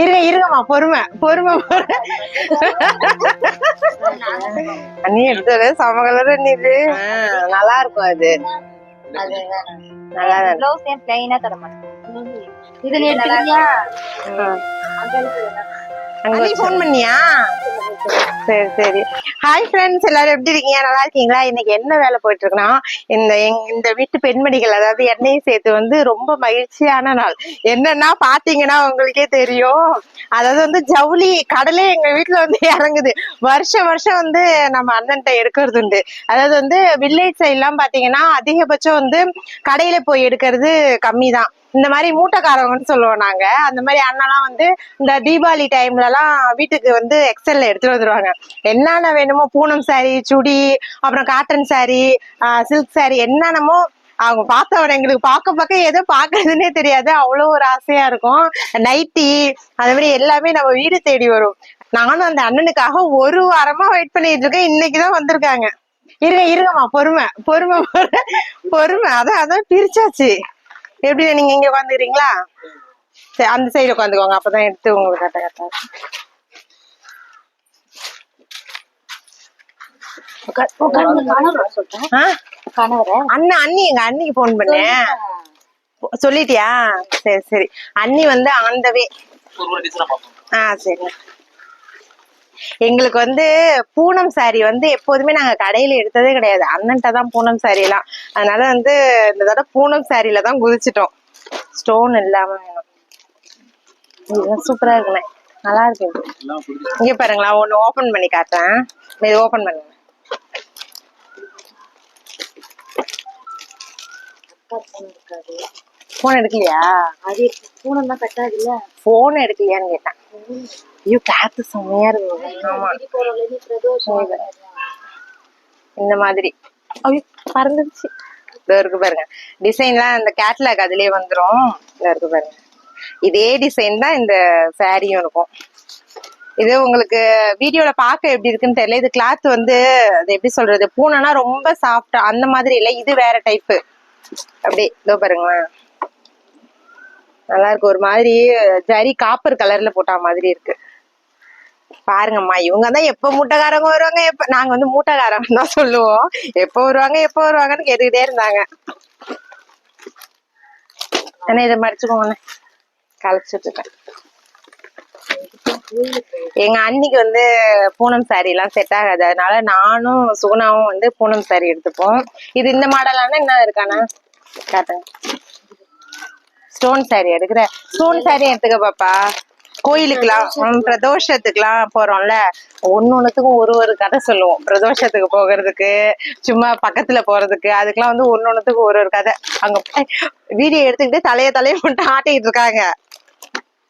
இருங்க இருங்கம்மா பொறுமை பொறுமை. அண்ணி எடுத்தது சம கலர் இது. நல்லா இருக்கும் அது. நல்லா தான் இருக்கு. ப்ளவுஸ் ஏன் பிளைனா தர மாட்டேன்? இது நீ எடுத்துக்கிறியா? அண்ணி ஃபோன் பண்ணியா? சரி சரி. ஹாய் ஃப்ரெண்ட்ஸ் எல்லாரும் எப்படி இருக்கீங்க? நல்லா இருக்கீங்களா? இன்னைக்கு என்ன வேலை போயிட்டு இருக்குன்னா இந்த எங்- இந்த வீட்டு பெண்மணிகள் அதாவது எண்ணெயும் சேர்த்து வந்து ரொம்ப மகிழ்ச்சியான நாள். என்னன்னா பாத்தீங்கன்னா உங்களுக்கே தெரியும். அதாவது வந்து ஜவுளி கடலே எங்க வீட்டுல வந்து இறங்குது. வருஷம் வருஷம் வந்து நம்ம அண்ணன்ட்ட எடுக்கிறது உண்டு. அதாவது வந்து வில்லேஜ் சைட் எல்லாம் பாத்தீங்கன்னா அதிகபட்சம் வந்து கடையில போய் எடுக்கிறது கம்மி தான் இந்த மாதிரி மூட்டைக்காரவங்கன்னு சொல்லுவோம் நாங்க. அந்த மாதிரி அண்ணெல்லாம் வந்து இந்த தீபாவளி டைம்ல எல்லாம் வீட்டுக்கு வந்து எக்ஸல்ல எடுத்துட்டு வந்துருவாங்க. என்னென்ன வேணுமோ பூனம் சாரி சுடி அப்புறம் காட்டன் சாரி சில்க் சாரி என்னென்னமோ அவங்க பார்த்தவன எங்களுக்கு பார்க்க பார்க்க எதோ பாக்குறதுன்னே தெரியாது. அவ்வளோ ஒரு ஆசையா இருக்கும். நைட்டி அது மாதிரி எல்லாமே நம்ம வீடு தேடி வரும். நானும் அந்த அண்ணனுக்காக ஒரு வாரமா வெயிட் பண்ணிட்டு இருக்கேன். இன்னைக்குதான் வந்திருக்காங்க. இருங்க இருங்கம்மா. பொறுமை பொறுமை பொறுமை. பொறுமை. அதான் அதான் பிரிச்சாச்சு. எப்படி நீங்க இங்க உட்காந்துக்கிறீங்களா சரி அந்த சைடு உட்காந்துக்கோங்க அப்பதான் எடுத்து உங்களுக்கு ஆ? கணவரை? அண்ணன் அண்ணி எங்க அண்ணிக்கு போன் பண்ணேன் சொல்லிட்டியா? சரி சரி. அண்ணி வந்து ஆந்தவே ஆ சரி எங்களுக்கு வந்து பூனம் saree வந்து எப்போதுமே நாங்க கடையில எடுத்ததே கிடையாது. அண்ணன்ட்ட தான் பூனம் saree எல்லாம். அதனால வந்து இந்த தடவை பூனம் சாரியில தான் குதிச்சிட்டோம். ஸ்டோன் இல்லாம வேணும். இதுதான் சூப்பரா இருக்குண்ணே நல்லா இருக்கு. இங்க பாருங்களா ஒண்ணு ஓபன் பண்ணி காட்டுறேன். இது ஓபன் பண்ணுங்க. போன் எடுக்கலையா? அது பூனம் தான் கட்டாது இல்ல? போன் எடுக்கலையான்னு கேட்டேன். ஐயோ காத்து செம்மையா ஆமா இந்த மாதிரி. ஐயோ பறந்துருச்சு. இதோ இருக்கு பாருங்க. டிசைன்லாம் இந்த கேட்லாக் அதுலயே வந்துரும். இதோ இருக்கு பாருங்க. இதே டிசைன் தான் இந்த சாரியும் இருக்கும். இது உங்களுக்கு வீடியோல பார்க்க எப்படி இருக்குன்னு தெரியல. இது கிளாத் வந்து அது எப்படி சொல்றது? பூனைனா ரொம்ப சாஃப்டா அந்த மாதிரி இல்ல. இது வேற டைப் அப்படி இதோ பாருங்களேன். நல்லா இருக்கு ஒரு மாதிரி ஜரி காப்பர் கலர்ல போட்ட மாதிரி இருக்கு. பாருங்கம்மா இவங்க தான் எப்ப மூட்டைக்காரங்க வருவாங்க எப்ப நாங்க வந்து மூட்டைக்காரங்க தான் சொல்லுவோம். எப்ப வருவாங்க எப்ப வருவாங்கன்னு கேட்டுக்கிட்டே இருந்தாங்க. ஆனா இதை மடிச்சுக்கோங்கண்ணே கலைச்சிட்டு இருக்கேன். எங்க அன்னைக்கு வந்து பூனம் சாரி எல்லாம் செட் ஆகாது. அதனால நானும் சுகுணாவும் வந்து பூனம் சாரி எடுத்துப்போம். இது இந்த மாடலான என்ன இருக்காண்ணா? காட்டுங்க. ஸ்டோன் saree எடுக்கிற ஸ்டோன் saree எடுத்துக்க பாப்பா. கோயிலுக்குலாம் பிரதோஷத்துக்குலாம் போறோம்ல. ஒண்ணு ஒண்ணுத்துக்கும் ஒரு ஒரு கதை சொல்லுவோம். பிரதோஷத்துக்கு போகிறதுக்கு சும்மா பக்கத்துல போறதுக்கு அதுக்கெல்லாம் வந்து ஒண்ணு ஒண்ணுத்துக்கு ஒரு ஒரு கதை. அங்க வீடியோ எடுத்துக்கிட்டு தலைய தலைய மட்டும் ஆட்டிட்டு இருக்காங்க.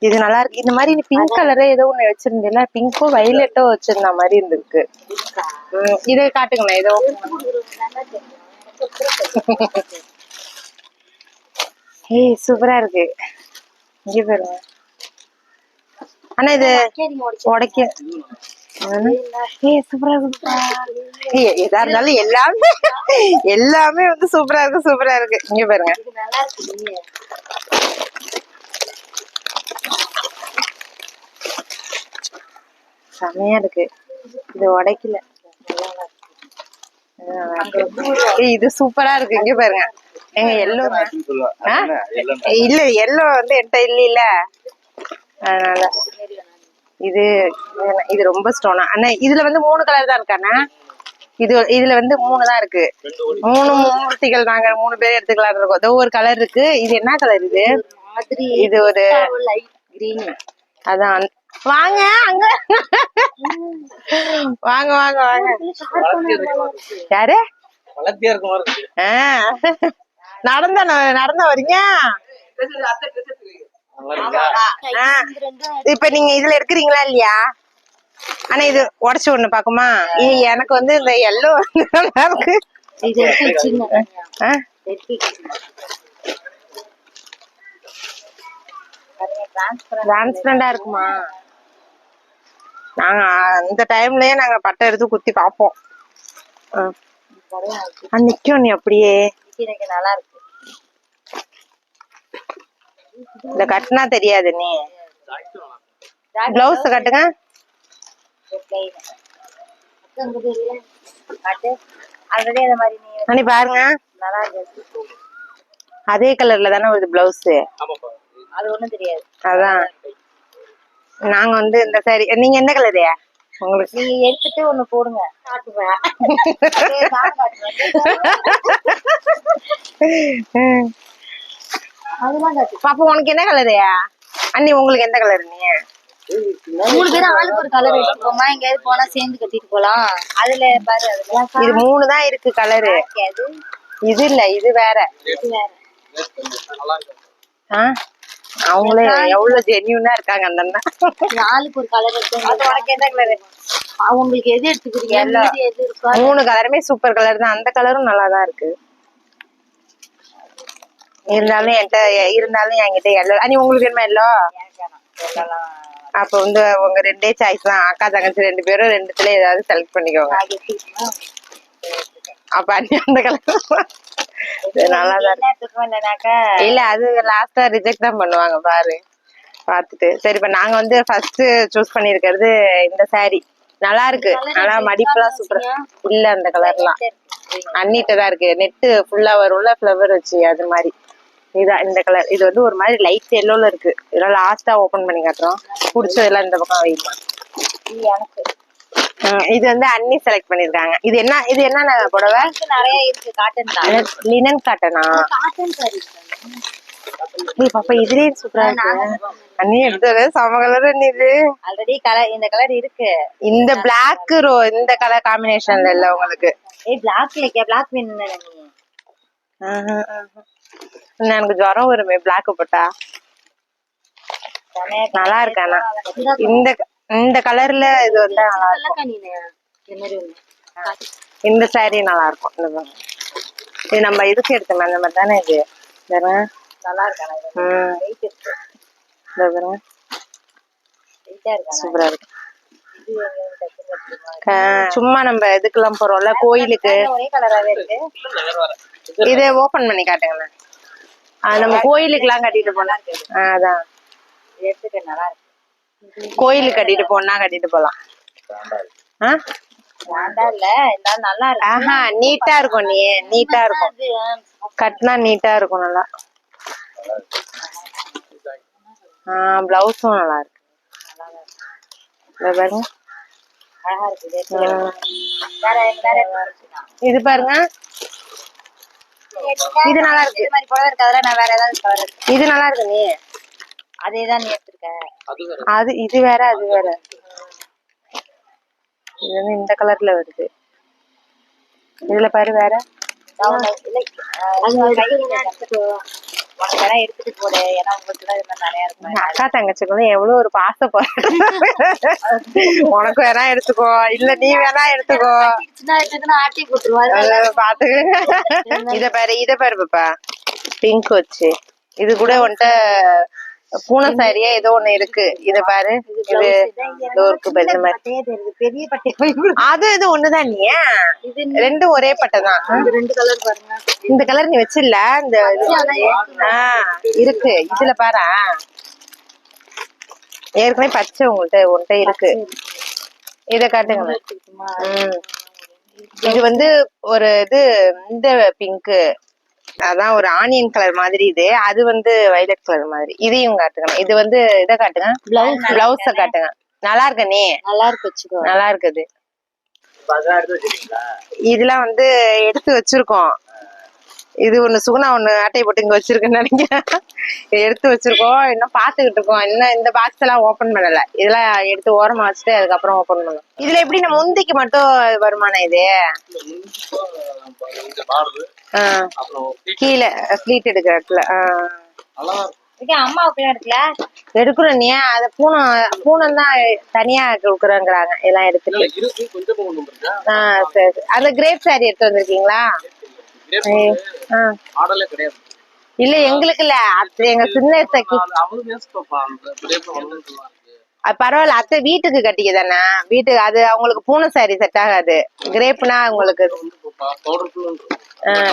இது நல்லா இருக்கு. இந்த மாதிரி பிங்க் கலரே ஏதோ ஒண்ணு வச்சிருந்தீங்களா பிங்கோ வயலட்டோ வச்சிருந்த மாதிரி இருந்திருக்கு. இதை காட்டுங்கண்ணா ஏதோ ஏய் சூப்பரா இருக்கு. இங்க பாருங்க அண்ணா இது உடைக்க ஏய் சூப்பரா இருக்குப்பா ஏய், எதா இருந்தாலும் எல்லாமே எல்லாமே வந்து சூப்பரா இருக்கு சூப்பரா இருக்கு. இங்க பாருங்க. இருக்கு செமையா இருக்கு. இது உடைக்கல. இருக்கு. இது சூப்பரா இருக்கு. இங்க பாருங்க. எங்க எல்லோ இல்ல எல்லோ வந்து என்கிட்ட இல்ல இல்ல அதனால இது இது- ரொம்ப ஸ்டோனா அண்ணா இதுல வந்து மூணு கலர் தான் இருக்காண்ணா இது இதுல வந்து மூணு தான் இருக்கு. மூணு மூர்த்திகள் நாங்க மூணு பேர் எடுத்துக்கலாம் இருக்கோம். ஏதோ ஒரு கலர் இருக்கு. இது என்ன கலர் இது? மாதிரி இது ஒரு லைட் கிரீன் அதான். வாங்க அங்க. வாங்க வாங்க வாங்க. யாரு? வளர்த்தியா இருக்க மாதிரி இருக்கு? ஆ. நடந்த நடந்த வரீங்க. இப்ப நீங்க இதுல எடுக்கிறீங்களா இல்லையா? ஆனா இது உடைச்சு ஒண்ணு பாக்குமா எனக்கு வந்து இந்த எல்லோ நல்லா இருக்கு. டிரான்ஸ்பரண்டா இருக்குமா? நாங்க அந்த டைம்லயே நாங்க பட்டை எடுத்து குத்தி. ஆ, நிக்கும் நீ அப்படியே. நல்லா இருக்கு. இந்த கட்டினா தெரியாது நீ. பிளவுஸ் காட்டுங்க. அண்ணி பாருங்க. அதே கலர்ல தானே வருது பிளவுஸ் அது ஒண்ணும் தெரியாது. அதான். நாங்க வந்து இந்த சாரி நீங்க எந்த கலரு உங்களுக்கு. நீங்க எடுத்துட்டு ஒண்ணு போடுங்க. காட்டுவேன் அப்படியே நான் காட்டுவேன். ம். அதெல்லாம் காட்டு பாப்பா உனக்கு என்ன கலரு அண்ணி உங்களுக்கு எந்த கலர் நீ? மூணு பேரும் ஆளுக்கு ஒரு கலர் எடுத்துக்கோமா எங்கேயாவது போனா சேர்ந்து கட்டிட்டு போலாம். அதுல பாரு இது மூணு தான் இருக்கு கலரு இது இல்ல இது வேற? அவங்களே எவ்வளவு ஜென்யூனா இருக்காங்க அந்த அண்ணா. ஆளுக்கு ஒரு கலர் உனக்கு என்ன கலர் உங்களுக்கு எது எடுத்துக்கிறீங்க? மூணு கலருமே சூப்பர் கலர் தான். அந்த கலரும் நல்லா தான் இருக்கு. இருந்தாலும் என்கிட்ட இருந்தாலும் என்கிட்ட எல்லோ அனி உங்களுக்கு என்ன எல்லோ அப்ப வந்து உங்க ரெண்டே சாய்ஸ் தான். அக்கா தங்கச்சி ரெண்டு பேரும் ரெண்டுத்துல ஏதாவது செலக்ட் பண்ணிக்கோங்க. அப்ப அண்ணி அந்த கலர் நல்லா தான் இல்ல அது லாஸ்டா ரிஜெக்ட் தான் பண்ணுவாங்க பாரு. பாத்துட்டு சரி இப்ப நாங்க வந்து ஃபர்ஸ்ட் சூஸ் பண்ணிருக்கிறது இந்த சாரி நல்லா இருக்கு. நல்லா மடிப்பெல்லாம் சூப்பர் இல்ல அந்த கலர்லாம் அன்னிட்ட தான் இருக்கு. நெட்டு ஃபுல்லா வரும்ல ஃப்ளவர் வச்சு அது மாதிரி. இதான் இந்த கலர் இது வந்து ஒரு மாதிரி லைட் எல்லோல இருக்கு. இதெல்லாம் லாஸ்டா ஓபன் பண்ணி காட்டுறோம். பிடிச்சதெல்லாம் இந்த பக்கம் வைமா. இது எனக்கு. இது வந்து அன்னி செலக்ட் பண்ணிருக்காங்க. இது என்ன இது என்ன புடவை? நிறைய இருக்கு. காட்டன் தான். லினன் காட்டனா காட்டன் சாரி ஏய் பாப்பா இதுலயே சூப்பரா இருக்கு. அண்ணி எடுத்தது சம கலர் இது. ஆல்ரெடி கலர் இந்த கலர் இருக்கு. இந்த பிளாக் ரோ இந்த கலர் காம்பினேஷன்ல இல்ல உங்களுக்கு. ஏய் பிளாக் இல்லையா பிளாக் வேணும் எனக்கு ஜுரம் வருமே பிளாக் போட்டா. நல்லா இருக்கு ஆனா இதுதான் இந்த இந்த கலர்ல இது வந்து நல்லா இருக்கும். இந்த saree நல்லா இருக்கும். இந்த. இது நம்ம இதுக்கு எடுத்தோமே அந்த மாதிரி தானே இது. நல்லா இருக்கு? ஆனா இது ம், வெயிட் இருக்கு. இந்த பாருங்க. வெயிட்டா இருக்கு? ஆனா. சூப்பரா இருக்கு. சும்மா நம்ம இதுக்கெல்லாம் போறோம்ல கோயிலுக்கு. இதை ஓபன் பண்ணி காட்டுங்களேன். நம்ம கோயிலுக்கு எல்லாம் கட்டிட்டு போலாம். அதான். கோயிலுக்கு கட்டிட்டு போனா கட்டிட்டு போலாம். இல்ல இருந்தாலும் நல்லா ஆஹா நீட்டா இருக்கும் நீ. நீட்டா இருக்கும். கட்டினா நீட்டா இருக்கும் நல்லா. ஆஹ் பிளவுஸும் நல்லா இருக்கு. பாருங்க அழகா இருக்கு இது பாருங்க. இது நல்லா இருக்கு. இது மாதிரி புடவை இருக்காதுல நான் வேற ஏதாவது இது நல்லா இருக்கு நீ. அதே தான் நீ எடுத்திருக்க. அது வேற. அது இது வேற அது வேற. இது வந்து இந்த கலர்ல வருது. இதுல பாரு வேற. உனக்கு வேணா எடுத்துட்டு போடு ஏன்னா உங்களுக்கு தான் இது மாதிரி நிறைய இருக்கும் அக்கா தங்கச்சிக்கு எவ்வளவு ஒரு பாரு. உனக்கு வேணா எடுத்துக்கோ. இல்ல நீ வேணா எடுத்துக்கோ. ஆட்டி போட்டுருவாரு அத பாத்து. இத பாரு இத பாரு பாப்பா. பிங்க் வச்சு. இது கூட உன்கிட்ட பூனை சாரியா ஏதோ ஒண்ணு இருக்கு. இத பாரு. இது பாரு இந்த மாதிரி. அது இது ஒண்ணுதான் நீ. இது ரெண்டும் ஒரே பட்டை தான். இந்த ரெண்டு கலர் பாருங்க. இந்த கலர் நீ வச்சிடல இந்த இது ஆ இருக்கு. இதுல பாரு. ஏற்கனவே பச்சை உங்கள்ட்ட உன்கிட்ட இருக்கு. இத காட்டுங்க. இது வந்து ஒரு இது இந்த பிங்க் அதான் ஒரு ஆனியன் கலர் மாதிரி இது. அது வந்து வயலட் கலர் மாதிரி. இதையும் காட்டுங்க. இது வந்து இத காட்டுங்க. Blouse பிளவுஸ காட்டுங்க. நல்லா இருக்க நீ? நல்லா இருக்கு வச்சுக்கோ. நல்லா இருக்குது. இதெல்லாம் வந்து எடுத்து வச்சிருக்கோம். இது ஒண்ணு சுகுணா ஒண்ணு அட்டை போட்டு இங்க வச்சிருக்குன்னு நினைக்கிறேன். எடுத்து வச்சிருக்கோம். இன்னும் பாத்துக்கிட்டு இருக்கோம். இன்னும் இந்த பாக்ஸ் எல்லாம் ஓபன் பண்ணல. இதெல்லாம் எடுத்து ஓரமா வச்சுட்டு அதுக்கப்புறம் ஓபன் பண்ணணும் இதுல எப்படி நம்ம முந்திக்கு மட்டும் வருமானம் இது? கீழே ஃபிளீட் எடுக்கிற இடத்துல. அம்மாவுக்கு எடுக்கல எடுக்கிறோம் நீ. அத பூனை பூனம் தான் தனியா கொடுக்குறேங்கிறாங்க. எல்லாம் எடுத்துட்டு. ஆ சரி சரி. அந்த கிரேப் சாரி எடுத்து வந்திருக்கீங்களா? இல்ல எங்களுக்கு இல்ல எங்க சின்ன பரவாயில்ல. அத்தை வீட்டுக்கு கட்டிக்க தானே? வீட்டுக்கு அது அவங்களுக்கு பூனை சாரி செட் ஆகாது. கிரேப்னா இருக்கும்.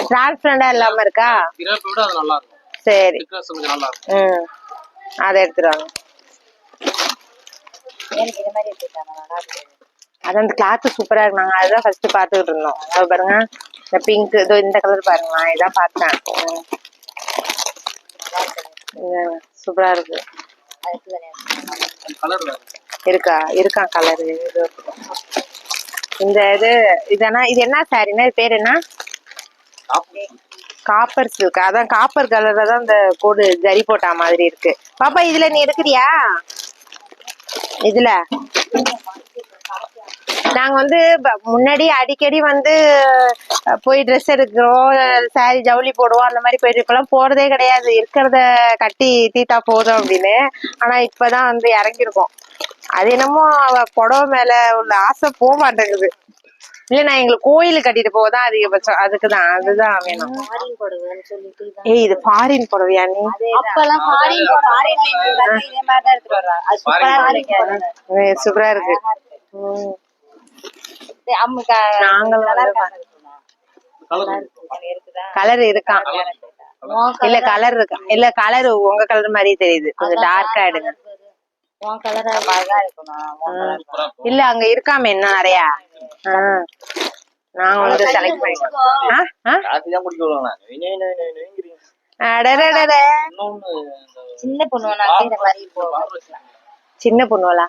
டிரான்ஸ்பரண்டா இல்லாம இருக்கா? கிரேப்பை விட அது நல்லா இருக்கும். சரி. ம். அதை எடுத்துருவாங்க அது அந்த கிளாத் சூப்பரா இருக்கு நாங்க அதுதான் ஃபர்ஸ்ட் பாத்துக்கிட்டு இருந்தோம். அதோ பாருங்க. இந்த பிங்க் இதோ இந்த கலர் பாருங்களா இதான் பார்த்தேன். சூப்பரா இருக்கு. இருக்கா? இருக்கா கலரு இது. இந்த இது இதனா இது என்ன சாரின்னா இது பேர் என்ன? காப்பர் சில்க் அதான் காப்பர் கலர்ல தான் இந்த கோடு ஜரி போட்டா மாதிரி இருக்கு. பாப்பா இதுல நீ எடுக்கிறியா? இதுல. நாங்க வந்து ப- முன்னாடி அடிக்கடி வந்து போய் ட்ரெஸ் எடுக்கிறோம் சாரி ஜவுளி போடுவோம் அந்த மாதிரி போயிட்டு இப்பெல்லாம் போறதே கிடையாது. இருக்கிறத கட்டி தீத்தா போதும் அப்படின்னு. ஆனா இப்பதான் வந்து இறங்கியிருக்கோம். அது என்னமோ அவ புடவை மேல உள்ள ஆசை போக மாட்டேங்குது. இல்ல நான் எங்களுக்கு கோயிலுக்கு கட்டிட்டு போவதான் அதிகபட்சம். அதுக்குதான் அதுதான் வேணும். ஃபாரின் புடவைன்னு சொல்லிட்டு இதான். ஏய் இது ஃபாரின் புடவையா நீ? அப்பெல்லாம் ஃபாரின் ஃபாரின்ல இதே மாதிரி தான் எடுத்துட்டு வருவாங்க. அது சூப்பரா இருக்கு கலர் இருக்கான் இல்ல கலர் இருக்கா. இல்ல கலர் உங்க கலர் மாதிரி தெரியுது. கொஞ்சம் டார்க்கா எடுங்க. இல்ல அங்க இருக்காம என்ன நிறையா. நாங்க வந்து செலக்ட் பண்ணிக்கோம் சின்ன சின்ன பொண்ணுவலா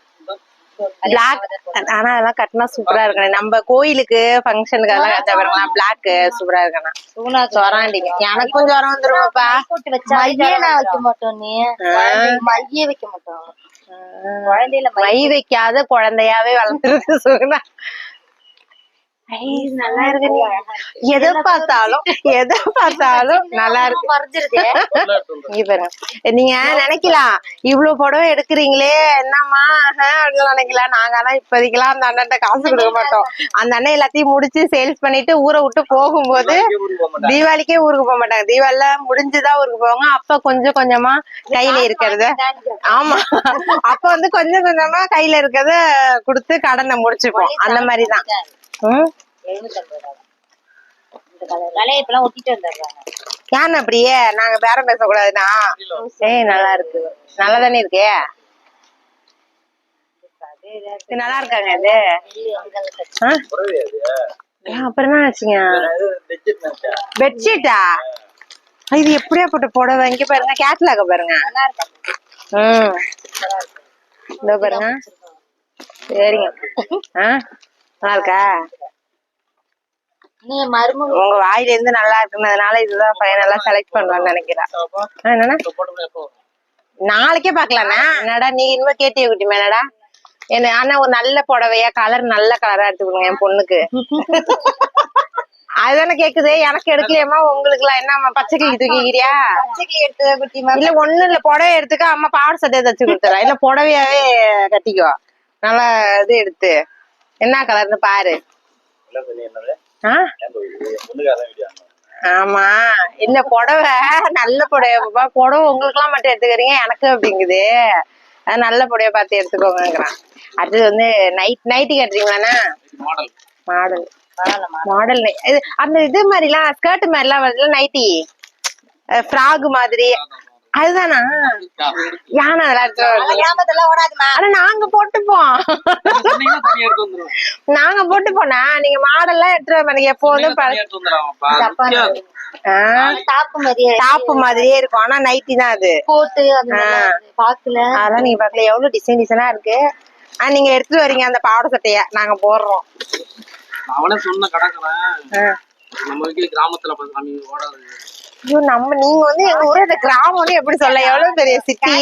பிளாக் ஆனா அதெல்லாம் கட்டினா சூப்பரா இருக்கணும் நம்ம கோயிலுக்கு ஃபங்க்ஷனுக்கு அதெல்லாம் கட்ட பாருங்களா பிளாக் சூப்பரா இருக்கணும் சூனா சொராண்டிங்க எனக்கும் ஜுரம் வந்துருமாப்பா. மையே நான் வைக்க மாட்டோம் நீ. மையே வைக்க மாட்டோம். குழந்தையில மை வைக்காத குழந்தையாவே வளர்த்துருக்கு சுகுணா நல்லா இருக்கு. நீ எதை பார்த்தாலும் எதை பார்த்தாலும் நல்லா இருக்கு. நீங்க நினைக்கலாம். இவ்வளவு புடவை எடுக்கிறீங்களே என்னம்மா? நினைக்கலாம். நாங்க ஆனா இப்போதைக்கெல்லாம் அந்த அண்ணன்ட்ட காசு கொடுக்க மாட்டோம். அந்த அண்ணன் எல்லாத்தையும் முடிச்சு சேல்ஸ் பண்ணிட்டு ஊரை விட்டு போகும்போது இங்கே ஊருக்கு போக மாட்டாங்க. தீபாவளிக்கே ஊருக்கு போக மாட்டாங்க. தீபாவளில முடிஞ்சுதான் ஊருக்கு போவாங்க. அப்ப கொஞ்சம் கொஞ்சமா கையில இருக்கிறத ஆமா. அப்ப வந்து கொஞ்சம் கொஞ்சமா கையில இருக்கிறத கொடுத்து கடனை முடிச்சுப்போம் அந்த மாதிரிதான். ம் எழுநூத்தம்பது ரூபா இந்த கலர் விலையை இப்பெல்லாம் ஒட்டிட்டு வந்துடுறாங்க ஏன் அப்படியே? நாங்க பேரம் பேசக்கூடாதுனா ஏய் நல்லா இருக்கு நல்லா தானே இருக்கே? இது நல்லா இருக்காங்க இது அப்புறம் என்ன ஆச்சுங்க? பெட்ஷீட்டா இது எப்படியாப்பட்ட புடவை இங்க பாருங்க கேட்லாக பாருங்க. ம். இதோ பாருங்க. சரிங்க. ஆ? நல்லா இருக்கா? நீ மருமக உங்க வாயில இருந்து நல்லா இருக்குனதுனால இதுதான் ஃபைனலா செலக்ட் பண்ணுவேன்னு நினைக்கிறேன் என்னன்னா? நாளைக்கே பாக்கலாண்ணா என்னடா நீ இனிமே கேட்டிய குட்டி மேனடா என்ன ஆனா ஒரு நல்ல புடவையா கலர் நல்ல கலரா எடுத்து கொடுங்க என் பொண்ணுக்கு. அதுதானே கேக்குது எனக்கு எடுக்கலையம்மா உங்களுக்கு எல்லாம் என்ன பச்சை கிளி தூக்கிக்கிறியா? இல்ல ஒண்ணு இல்ல புடவை எடுத்துக்க அம்மா பாவாடை சட்டையை தச்சு கொடுத்துறேன் இல்ல புடவையாவே கட்டிக்கோ. நல்லா இது எடுத்து. என்ன கலர்னு பாரு. ஆமா. இல்ல புடவை? நல்ல புடவை. புடவை உங்களுக்கு எல்லாம் மட்டும் எடுத்துக்கிறீங்க எனக்கு அப்படிங்குது. அது நல்ல புடவை பார்த்து எடுத்துக்கோங்கங்கிறான். அடுத்தது வந்து நைட் நைட்டி கட்டுறீங்களாண்ணா? மாடல் மாடல் அந்த இது மாதிரிலாம் ஸ்கர்ட் மாதிரிலாம் வருதுல நைட்டி ஃப்ராக் மாதிரி. அதுதானா? யானை அதெல்லாம் நாங்க போட்டுப்போம். நாங்க போட்டுப்போனா நீங்க மாடல்லாம் எடுத்துட்டு வர நீங்க எப்போதும் டாப்பு மாதிரியே இருக்கும். ஆனா நைட்டி தான் அது. போட்டு. பாக்கல. அதெல்லாம் நீங்க பாக்கல எவ்வளவு டிசைன் டிசைனா இருக்கு. ஆ நீங்க எடுத்துட்டு வரீங்க. அந்த பாவாடை சட்டைய நாங்க போடுறோம். சொன்ன கடக்கிறேன் கிராமத்துல ஐயோ நம்ம நீங்க வந்து எங்க ஊரே இந்த கிராமம்னு எப்படி சொல்ல? எவ்வளவு பெரிய சிட்டி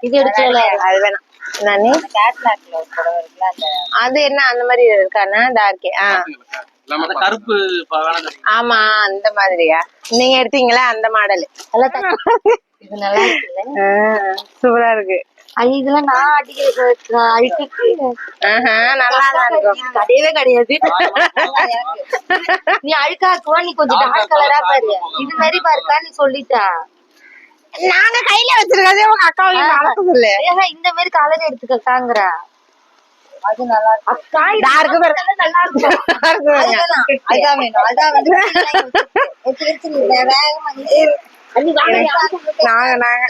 இது எடுக்கல அது. வேணாம். நானே? அந்த அது என்ன அந்த மாதிரி இருக்கானா? டார்க்கே அந்த கருப்பு. ஆமா அந்த மாதிரியா? நீங்க எடுத்தீங்களா? அந்த மாடல் நல்லா த- இது நல்லா இருக்குல்ல? சூப்பரா இருக்கு. அது இதெல்லாம் நான் அடிக்க அழுக்கு ஆஹா, நல்லா தான் கிடையவே கிடையாது. நீ அழுக்காக்குவா நீ கொஞ்சம் டார்க் கலரா பாரு. இது மாதிரி பாருக்கா நீ சொல்லிட்டா. நாங்க கையில வச்சிருக்கதே உங்க அக்காவுக்கு வளர்க்க சொல்லு இந்த மாதிரி கலர் எடுத்துக்கட்டாங்கற அது நல்லா இருக்கு. அக்கா டார்க் நல்லா இருக்கும் அதான் வேணும் அதான் வந்து நாங்க நாங்க.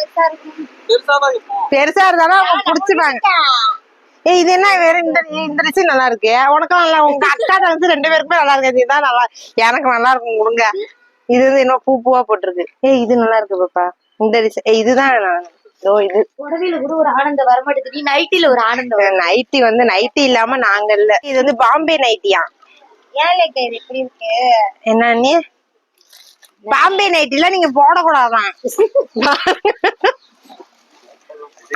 பெருசா இருந்தாலும் அவங்க புடிச்சுப்பாங்க ஏய் இது என்ன வேற இந்த இந்த டிசைன் நல்லா இருக்கு? உனக்கும் நல்லா உங்க அக்கா தங்கச்சி ரெண்டு பேருக்குமே நல்லா இருக்கு இதுதான் நல்லா எனக்கு நல்லா இருக்கும் கொடுங்க. இது வந்து இன்னும் பூ பூவா போட்டிருக்கு. ஏய் இது நல்லா இருக்கு பாப்பா. இந்த டிசைன் ஏய் இதுதான் நான் ஓ இது புடவையில கூட ஒரு ஆனந்தம் வரமாட்டேங்குது நீ நைட்டில ஒரு ஆனந்தம். நைட்டி வந்து நைட்டி இல்லாம நாங்க இல்ல. இது வந்து பாம்பே நைட்டியா? ஏன் எப்படி இருக்கு? என்ன நீ? பாம்பே நைட்டில நீங்க போடக்கூடாதான்.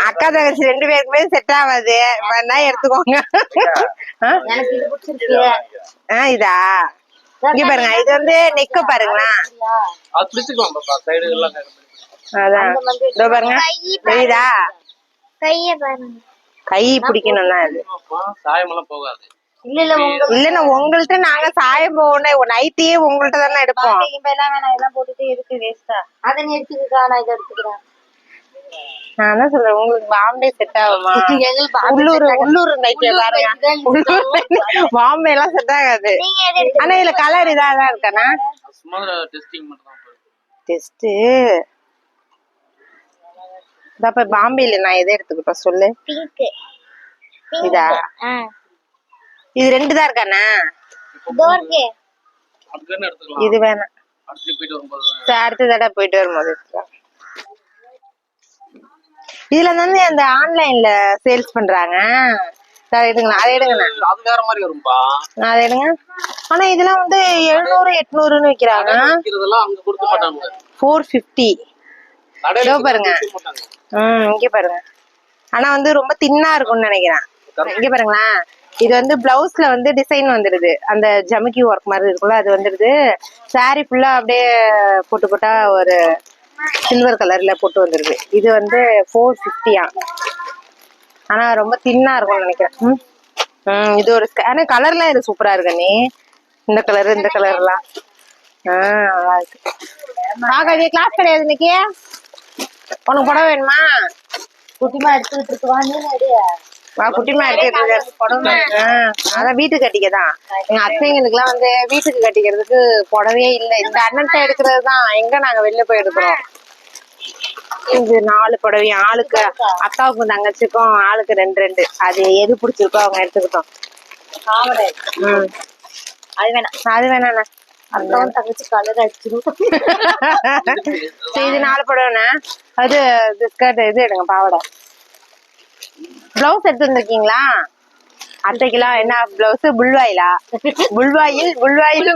அக்கா தங்கச்சி ரெண்டு பேருக்குமே செட் ஆகாது. வேணா எடுத்துக்கோங்க. ஆ? எனக்கு இது பிடிச்சிருக்கு. ஆ இதா? இங்க பாருங்க இது வந்து நெக்க பண்ணி. அதான் இதோ பாருங்க. தெரியுதா கைய பாருங்க. கை பிடிக்கணும்னா அது. சாயமெல்லாம் போகாது. இல்ல உங்கள்ட்ட நாங்க சாயம் போகணும் நைட்டியே உங்கள்ட்ட தானே எடுப்போம். எல்லாம் வேணாம். இதெல்லாம் போட்டுட்டு எதுக்கு வேஸ்டா அதை நீ எடுத்துக்கா நான் இதை எடுத்துக்கிறேன். நான் தான் சொல்றேன் உங்களுக்கு பாம்பே செட் ஆகுமா? உள்ளூர். உள்ளூர் நைட்டி உள்ளூர் பாருங்க. night தான் உள்ளூர் பாம்பே எல்லாம் செட் ஆகாது. ஆனா இதுல கலர் இதா தான் இருக்கானா அது சும்மா டெஸ்டிங் மட்டும் தான் போகுது. டெஸ்ட் பாம்பேல நான் எதை எடுத்துக்கிட்டோம்? சொல்லு. இதா? இது ரெண்டு தான் இருக்கானா இது வேணாம். அடுத்து தடவை போயிட்டு வரும்போது. இதுல வந்து அந்த ஆன்லைன்ல சேல்ஸ் பண்றாங்க. அதை எடுங்கண்ணா. அது வேற மாதிரி வரும்பா. அதை எடுங்க. ஆனா இதெல்லாம் வந்து எழுநூறு எட்நூறுன்னு விக்கிறாங்க. வைக்கிறதெல்லாம் அங்க கொடுக்க மாட்டாங்க. ஃபோர் ஃபிஃப்டி இதோ பாருங்க. ம் இங்க பாருங்க. ஆனா வந்து ரொம்ப தின்னா இருக்கும்னு நினைக்கிறேன். இங்க பாருங்களேன். இது வந்து பிளவுஸ்ல வந்து டிசைன் வந்துடுது அந்த ஜமிக்கி ஒர்க் மாதிரி இருக்குல்ல அது வந்துடுது சாரி ஃபுல்லா அப்படியே போட்டு போட்டா ஒரு சில்வர் கலர்ல போட்டு வந்துடுது இது வந்து ஃபோர் ஃபிஃப்டியா ஆனா ரொம்ப தின்னா இருக்கும்னு நினைக்கிறேன். ம். ம் இது ஒரு ஆனா கலர்லாம் இது சூப்பரா இருக்கு நீ இந்த கலர் இந்த கலர்லாம் ஆ ஆகாது கிளாஸ் கிடையாது இன்னைக்கு. உனக்கு புடவை வேணுமா? குட்டிமா எடுத்துக்கிட்டு இருக்கு நீ குட்டிமா ஆ, அதான் வீட்டுக்கு கட்டிக்கதான். எங்க அத்தைங்களுக்குலாம் வந்து வீட்டுக்கு கட்டிக்கிறதுக்கு புடவையே இல்ல. இந்த அண்ணன்ட்ட எடுக்கிறது தான் எங்க நாங்க வெளில போய் எடுக்கிறோம்? இது நாலு புடவை ஆளுக்கு அக்காவுக்கும் தங்கச்சிக்கும் ஆளுக்கு ரெண்டு ரெண்டு. அது எது பிடிச்சிருக்கோ அவங்க எடுத்துக்கிட்டோம். அது வேணாம். அது வேணாண்ணா. அக்காவும் தங்கச்சி கலர் அடிச்சிடும் இது நாலு புடவைண்ணா. அது இது ஸ்கர்ட் இது எடுங்க பாவாடை. பிளவுஸ் எடுத்து வந்திருக்கீங்களா அத்தைக்கெல்லாம் என்ன பிளவுஸ் புல்வாயிலா? புல்வாயில் புல்வாயில்.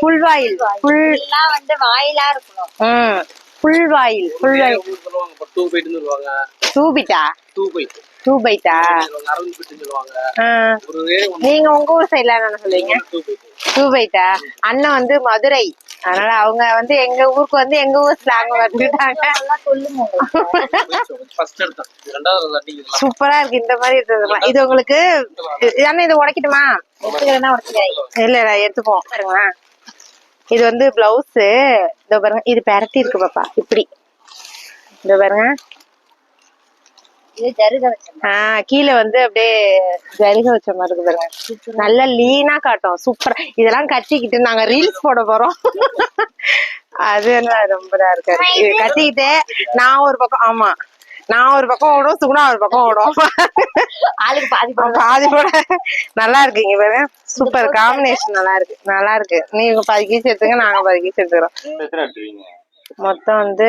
புல்வாயில். புல் எல்லாம் வந்து வாயிலா இருக்கணும். ம் புல்வாயில் புல்வாயில். டூபிட்டா டூ போயிட்டு டூ பைட்டா அரவிந்த் போயிட்டு சொல்லுவாங்க. ஆ. ஒரு ரே ஒன்று நீங்க உங்க ஊர் சைட்ல என்ன சொல்லுவீங்க? டூ போயிட்டு டூ பைட்டா அண்ணன் வந்து மதுரை. அதனால அவங்க வந்து எங்க ஊருக்கு வந்து எங்க ஊர் ஸ்லாங் வந்துட்டாங்க நல்லா சொல்லுங்க. ஃபர்ஸ்ட் எடுத்தேன் ரெண்டாவது அடிக்கலாம் சூப்பரா இருக்கு இந்த மாதிரி எடுத்ததுலாம் இது உங்களுக்கு அண்ணா இது உடைக்கட்டுமா? இல்ல இல்ல எடுத்துப்போம். பாருங்களேன் இது வந்து பிளவுஸ் இதோ பாருங்க இது பெரட்டி இருக்கு பாப்பா. இப்படி. இதோ பாருங்க இது ஜருக வச்சேன் ஆஹ் கீழே வந்து அப்படியே ஜரிக வச்ச மாதிரி இருக்கு பாருங்க. நல்லா லீனா காட்டும். சூப்பரா இதெல்லாம் கட்டிக்கிட்டு நாங்க ரீல்ஸ் போட போறோம். அது என்ன ரொம்ப இது கட்டிக்கிட்டு நான் ஒரு பக்கம் ஆமா. நான் ஒரு பக்கம் ஓடும் சுகுணா ஒரு பக்கம் ஓடும். ஆளுக்கு பாதி பாதி கூட நல்லா இருக்கு இங்க பாருங்க. சூப்பர் காம்பினேஷன் நல்லா இருக்கு. நல்லா இருக்கு. நீங்க பாதி கீச்சு எடுத்துங்க நாங்க பாதி கீச்சு எடுத்துக்கிறோம் மொத்தம் வந்து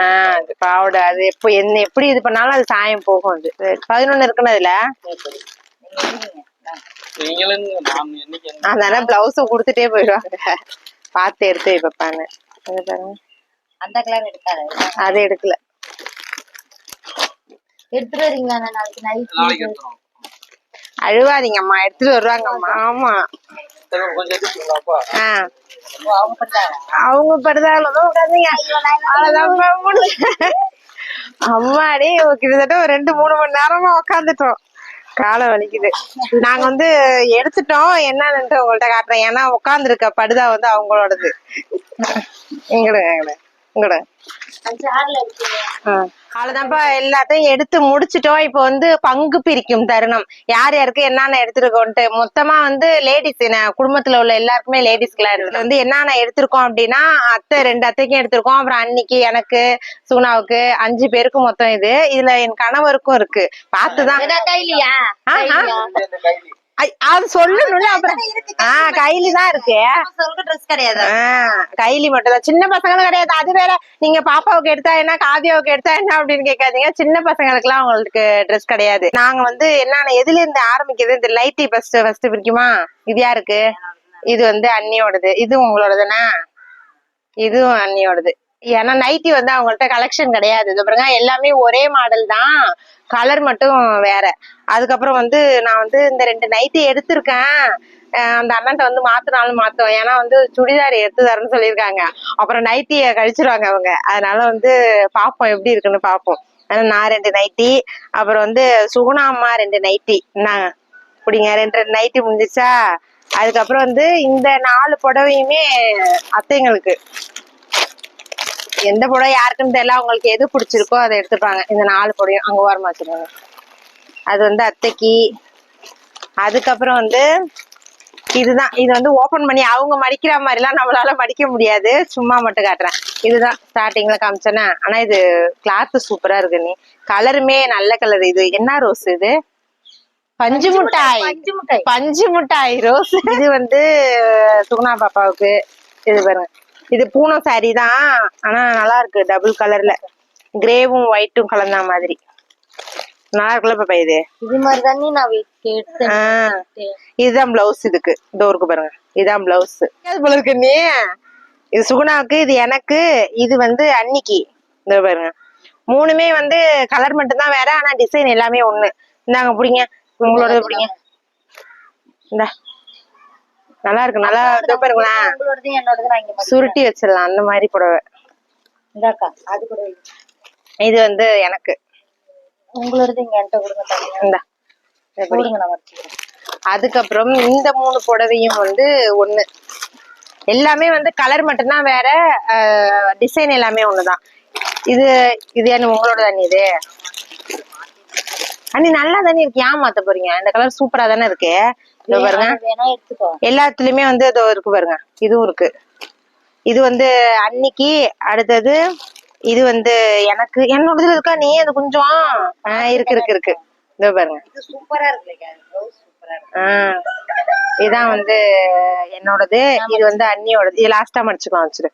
ஆஹ் பாவடை அது எப்போ என்ன எப்படி இது பண்ணாலும் அது சாயம் போகும் அது. பதினொன்னு இருக்குன்னு அதுல. அதனால பிளவுஸ கொடுத்துட்டே போயிடுவாங்க. பார்த்து எடுத்து பாருங்க. அந்த கலர் எடுத்தாரு அது எடுக்கல. எடுத்துட்டு வரீங்களா? நாளைக்கு நைட் நாளைக்கு எடுத்துரும் அழுவாதீங்க அம்மா எடுத்துட்டு வருவாங்க அம்மா ஆமா அவங்க படுதாலும் அம்மாடி கிட்டத்தட்ட ஒரு ரெண்டு மூணு மணி நேரமா உக்காந்துட்டோம் காலை வலிக்குது. நாங்க வந்து எடுத்துட்டோம். என்னன்னு உங்கள்ட்ட காட்டுறேன். ஏன்னா உட்காந்துருக்க படுதா வந்து அவங்களோடது. எங்கடு எங்கடு இங்கட. அவ்வளவுதான்ப்பா எல்லாத்தையும் எடுத்து முடிச்சிட்டோம். இப்போ வந்து பங்கு பிரிக்கும் தருணம். யார் யாருக்கு என்னென்ன எடுத்திருக்கோன்ட்டு. மொத்தமா வந்து லேடிஸ் குடும்பத்துல உள்ள எல்லாருக்குமே லேடிஸ்க்குலாம் இருக்கு வந்து என்னென்ன எடுத்திருக்கோம் அப்படின்னா அத்தை ரெண்டு அத்தைக்கும் எடுத்திருக்கோம். அப்புறம் அன்னைக்கு எனக்கு சுகுணாவுக்கு அஞ்சு பேருக்கு மொத்தம் இது. இதுல என் கணவருக்கும் இருக்கு. பார்த்துதான். அது சொல்லணும்ல அப்புறம். ஆஹ் கைலி தான் இருக்கு. ட்ரெஸ் கிடையாது. கைலி மட்டும் தான். சின்ன பசங்களும் கிடையாது. அது வேற நீங்க பாப்பாவுக்கு எடுத்தா என்ன காவியாவுக்கு எடுத்தா என்ன அப்படின்னு கேட்காதீங்க. சின்ன பசங்களுக்கு எல்லாம் உங்களுக்கு ட்ரெஸ் கிடையாது. நாங்க வந்து என்னென்ன எதுல இருந்து ஆரம்பிக்குது இந்த லைட்டி ஃபர்ஸ்ட் ஃபர்ஸ்ட் பிரிக்குமா இது யாருக்கு? இது வந்து அண்ணியோடது. இது உங்களோடதுனா? இதுவும் அண்ணியோடது. ஏன்னா நைட்டி வந்து அவங்கள்ட்ட கலெக்ஷன் கிடையாது. இது பாருங்க எல்லாமே ஒரே மாடல் தான். கலர் மட்டும் வேற. அதுக்கப்புறம் வந்து நான் வந்து இந்த ரெண்டு நைட்டி எடுத்திருக்கேன். அந்த அண்ணன்ட்ட வந்து மாத்தினாலும் மாத்துவோம் ஏன்னா வந்து சுடிதார் எடுத்து தரேன்னு சொல்லியிருக்காங்க. அப்புறம் நைட்டியை கழிச்சிருவாங்க அவங்க. அதனால வந்து பார்ப்போம் எப்படி இருக்குன்னு பார்ப்போம் ஆனா நான் ரெண்டு நைட்டி அப்புறம் வந்து சுகுணா அம்மா ரெண்டு நைட்டி என்ன? அப்படிங்க ரெண்டு ரெண்டு நைட்டி முடிஞ்சிச்சா? அதுக்கப்புறம் வந்து இந்த நாலு புடவையுமே அத்தைங்களுக்கு. எந்த புடவை யாருக்குன்னு தெரியல அவங்களுக்கு எது பிடிச்சிருக்கோ அதை எடுத்துப்பாங்க. இந்த நாலு புடவையும் அங்க ஓரமா வச்சிருக்காங்க. அது வந்து அத்தைக்கு அதுக்கப்புறம் வந்து இதுதான். இது வந்து ஓபன் பண்ணி அவங்க மடிக்கிற மாதிரிலாம் நம்மளால மடிக்க முடியாது. சும்மா மட்டும் காட்டுறேன். இதுதான் ஸ்டார்டிங்ல காமிச்சேனே. ஆனா இது கிளாத் சூப்பரா இருக்கு நீ. கலருமே நல்ல கலர் இது. என்ன ரோஸ் இது? பஞ்சு மிட்டாய். பஞ்சு மிட்டாய். ரோஸ் இது வந்து சுகுணா பாப்பாவுக்கு. இது பாருங்க. இது பூனம் சாரி தான். ஆனா நல்லா இருக்கு டபுள் கலர்ல கிரேவும் ஒயிட்டும் கலந்த மாதிரி. நல்லா இருக்குல்ல பாப்பா இது? இது மாதிரி தானே நான் இதுதான் பிளவுஸ் இதுக்கு. இதோ இருக்கு பாருங்க. இதுதான் பிளவுஸ் போல இருக்கு நீ? இது சுகுணாவுக்கு இது எனக்கு இது வந்து அன்னிக்கு. இந்த பாருங்க. மூணுமே வந்து கலர் மட்டும்தான் வேற ஆனா டிசைன் எல்லாமே ஒண்ணு. இந்தாங்க பிடிங்க. உங்களோட பிடிங்க. இந்த. நல்லா இருக்கு நல்லா இதோ பாருங்களேன் உங்களோடது என்னோடது நான் இங்க மட்டும் சுருட்டி வச்சிடலாம் அந்த மாதிரி புடவை. இந்தாக்கா அது கூட வை. இது வந்து எனக்கு. உங்களோடது இங்க என்கிட்ட கொடுங்க தனியா. இந்த இதை பிடி. கொடுங்க நான் வச்சுக்கிறேன். அதுக்கப்புறம் இந்த மூணு புடவையும் வந்து ஒண்ணு. எல்லாமே வந்து கலர் மட்டும்தான் வேற டிசைன் எல்லாமே ஒண்ணுதான். இது இது என்ன உங்களோட தானே இது? அண்ணி நல்லா தானே இருக்கு. ஏன் மாத்த போறீங்க? இந்த கலர் சூப்பரா தானே இருக்கு? பாருங்க. எல்லாத்துலயுமே வந்து இதோ இருக்கு பாருங்க. இதுவும் இருக்கு. இது வந்து அன்னிக்கு அடுத்தது இது வந்து எனக்கு என்னோடதுல இருக்கா? நீ அது கொஞ்சம். ஆஹ் இருக்கு இருக்கு இருக்கு. இதோ பாருங்க. சூப்பரா இருக்கு. ஆஹ் இதான் வந்து என்னோடது. இது வந்து அண்ணியோடது. இது லாஸ்டா மடிச்சுக்கலாம் வச்சிரு.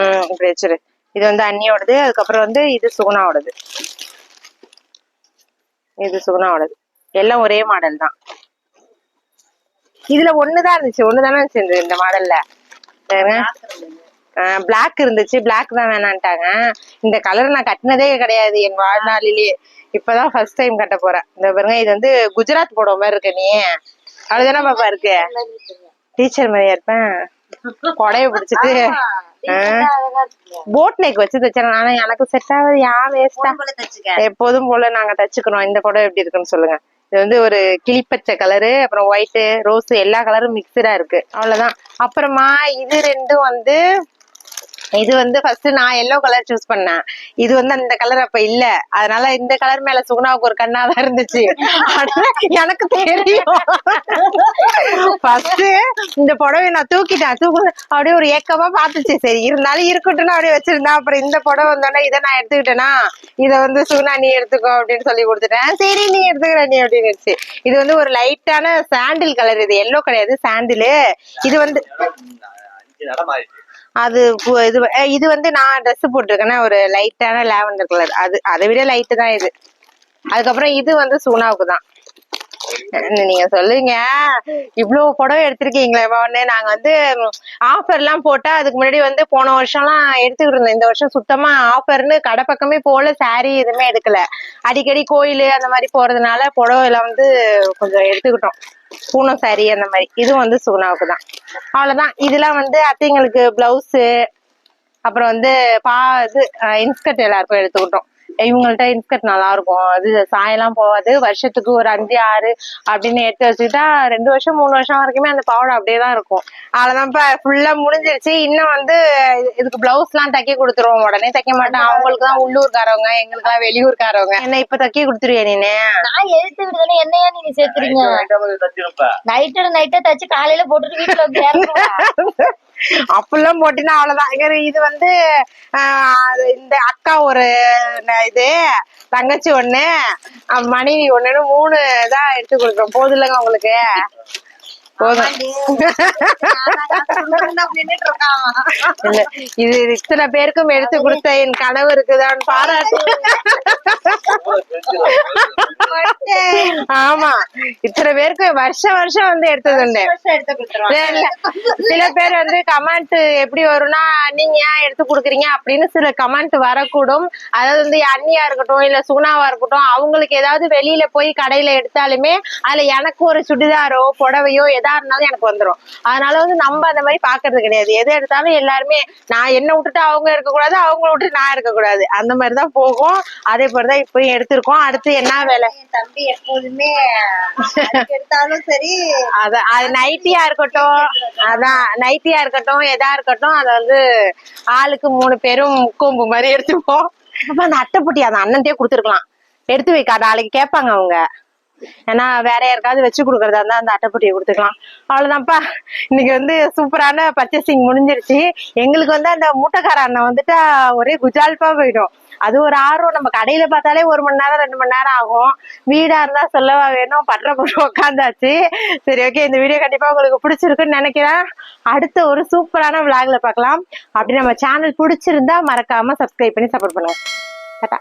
ம் இப்படி வச்சிரு. இது வந்து அண்ணியோடது. அதுக்கப்புறம் வந்து இது சுகுணாவோடது இது சுகுணாவோடது எல்லாம் ஒரே மாடல் தான். இதுல ஒண்ணுதான் இருந்துச்சு ஒண்ணுதானே இருந்துச்சு இந்த- இந்த மாடல்ல பிளாக் இருந்துச்சு பிளாக் தான் வேணான்ட்டாங்க. இந்த கலர் நான் கட்டினதே கிடையாது என் வாழ்நாளிலேயே இப்பதான் ஃபர்ஸ்ட் டைம் கட்ட போறேன். இந்த பாருங்க இது வந்து குஜராத் போடுற மாதிரி இருக்கு நீ. அவ்வளவுதானே பாப்பா இருக்கு? டீச்சர் மாதிரியா இருப்பேன் கொடைய பிடிச்சிட்டு. போட் நெக் வச்சு தச்சேன். ஆனா எனக்கு செட் ஆகுது. யா வேஸ்டா எப்போதும் போல நாங்க தச்சுக்கிறோம் இந்த புடவை எப்படி இருக்குன்னு சொல்லுங்க. இது வந்து ஒரு கிளிப்பச்சை கலரு அப்புறம் ஒயிட் ரோஸ் எல்லா கலரும் மிக்சடா இருக்கு. அவ்வளவுதான். அப்புறமா இது ரெண்டும் வந்து இது வந்து ஃபர்ஸ்ட் நான் எல்லோ கலர் சூஸ் பண்ணேன். இது வந்து அந்த கலர் அப்ப இல்ல. அதனால இந்த கலர் மேல சுகுணாவுக்கு ஒரு கண்ணாதான் இருந்துச்சு. எனக்கு தெரியும். ஃபர்ஸ்ட் இந்த புடவை நான் தூக்கிட்டேன். தூக்கு அப்படியே ஒரு ஏக்கமா பாத்துச்சு சரி இருந்தாலும் இருக்கட்டும்னு அப்படியே வச்சிருந்தேன். அப்புறம் இந்த புடவை வந்தோடனே இதை நான் எடுத்துக்கிட்டேனா? இதை வந்து சுகுணா நீ எடுத்துக்கோ அப்படின்னு சொல்லி கொடுத்துட்டேன். சரி நீ எடுத்துக்கிற நீ அப்படின்னு இது வந்து ஒரு லைட்டான சாண்டில் கலர் இது எல்லோ கிடையாது சாண்டில் இது வந்து அது இது இது வந்து நான் ட்ரெஸ் போட்டிருக்கேன்னா ஒரு லைட்டான லேவண்டர் கலர் அது அதை விட லைட்டு தான் இது. அதுக்கப்புறம் இது வந்து சூனாவுக்கு தான். நீங்க சொல்லுங்க? இவ்வளவு புடவை எடுத்திருக்கீங்களே ஒண்ணு நாங்க வந்து ஆஃபர் எல்லாம் போட்டா அதுக்கு முன்னாடி வந்து போன வருஷம்லாம் எடுத்துக்கிட்டு இருந்தோம். இந்த வருஷம் சுத்தமா ஆஃபர்னு கடை பக்கமே போல சாரி எதுவுமே எடுக்கல. அடிக்கடி கோயில் அந்த மாதிரி போறதுனால புடவை எல்லாம் வந்து கொஞ்சம் எடுத்துக்கிட்டோம். பூனம் சாரி அந்த மாதிரி. இதுவும் வந்து சுகுணாவுக்கு தான். அவ்வளவுதான். இதெல்லாம் வந்து அத்தைங்களுக்கு பிளவுஸ் அப்புறம் வந்து பா இது இன்ஸ்கர்ட் எல்லாருக்கும் எடுத்துக்கிட்டோம். இவங்கள்ட்ட இன்ஸ்கர்ட் நல்லா இருக்கும் அது சாயம்லாம் போகாது. வருஷத்துக்கு ஒரு அஞ்சு ஆறு அப்படின்னு எடுத்து வச்சுக்கிட்டா ரெண்டு வருஷம் மூணு வருஷம் வரைக்குமே அந்த பாவாடை அப்படியே தான் இருக்கும். அவ்வளவுதான்ப்பா ஃபுல்லா முடிஞ்சிருச்சு. இன்னும் வந்து இது- இதுக்கு பிளவுஸ் எல்லாம் தைக்க கொடுத்துருவோம். உடனே தைக்க மாட்டோம் அவங்களுக்கு தான் உள்ளூர்காரவங்க எங்களுக்கு தான் வெளியூர்காரவங்க. என்ன இப்ப தைக்க கொடுத்துருவியா நீனு? நான் எடுத்து விடுதானே என்னையா நீங்க சேர்த்துறீங்க? நைட்டோட நைட்டா தச்சு காலையில போட்டுட்டு வீட்டுல வந்து. அப்பெல்லாம் போட்டினா அவ்வளவுதான். இது வந்து இந்த அக்கா ஒரு ந- இது தங்கச்சி ஒண்ணு மனைவி ஒண்ணுன்னு மூணு இதா எடுத்து கொடுக்குறோம். போதும் இல்லைங்க உங்களுக்கு? போதும். இல்ல இது இத்தனை பேருக்கும் எடுத்து கொடுத்த என் கணவருக்கு தான் பாராட்டு ஆமா இத்தனை பேருக்கு வருஷம் வருஷம் வந்து எடுத்தது உண்டு இல்ல, சில பேர் வந்து கமெண்ட் எப்படி வரும்னா நீங்க ஏன் எடுத்து கொடுக்குறீங்க? அப்படின்னு சில கமெண்ட் வரக்கூடும். அதாவது வந்து அண்ணியா இருக்கட்டும் இல்ல சுகுணாவா இருக்கட்டும் அவங்களுக்கு ஏதாவது வெளியில போய் கடையில எடுத்தாலுமே அதுல எனக்கு ஒரு சுடிதாரோ புடவையோ எதா இருந்தாலும் எனக்கு வந்துரும். அதனால வந்து நம்ம அந்த மாதிரி பாக்குறது கிடையாது. எது எடுத்தாலும் எல்லாருமே நான் என்ன விட்டுட்டு அவங்க இருக்கக்கூடாது அவங்க விட்டுட்டு நான் இருக்கக்கூடாது. அந்த மாதிரி தான் போகும். அதே மாதிரிதான் இப்பயும் எடுத்திருக்கோம். அடுத்து என்ன வேலை? தம்பி எப்போதுமே எடுத்தாலும் சரி. அதான் அது நைட்டியா இருக்கட்டும் அதான் நைட்டியா இருக்கட்டும் எதா இருக்கட்டும் அத வந்து ஆளுக்கு மூணு பேரும் கூம்பு மாதிரி எடுத்துப்போம். அப்ப அந்த அட்டைப்பொட்டி அந்த அண்ணன்ட்டே கொடுத்துருக்கலாம். எடுத்து வைக்கா நாளைக்கு கேட்பாங்க அவங்க. ஏன்னா வேற யாருக்காவது வச்சு கொடுக்கறதா இருந்தா அந்த அட்டைப்பொட்டியை கொடுத்துக்கலாம். அவ்வளவுதான்ப்பா. இன்னைக்கு வந்து சூப்பரான பர்ச்சேசிங் முடிஞ்சிருச்சு. எங்களுக்கு வந்து அந்த மூட்டைக்கார அண்ணன் வந்துட்டா ஒரே குஜால்பா போயிடும். அது ஒரு ஆர்வம். நம்ம கடையில பார்த்தாலே ஒரு மணி நேரம் ரெண்டு மணி நேரம் ஆகும். வீடா இருந்தா சொல்லவா வேணும்? பற்ற போட்டு உட்காந்தாச்சு சரி ஓகே இந்த வீடியோ கண்டிப்பா உங்களுக்கு பிடிச்சிருக்குன்னு நினைக்கிறேன். அடுத்த ஒரு சூப்பரான விளாக்ல பார்க்கலாம். அப்படி நம்ம சேனல் பிடிச்சிருந்தா மறக்காம சப்ஸ்கிரைப் பண்ணி சப்போர்ட் பண்ணுங்க.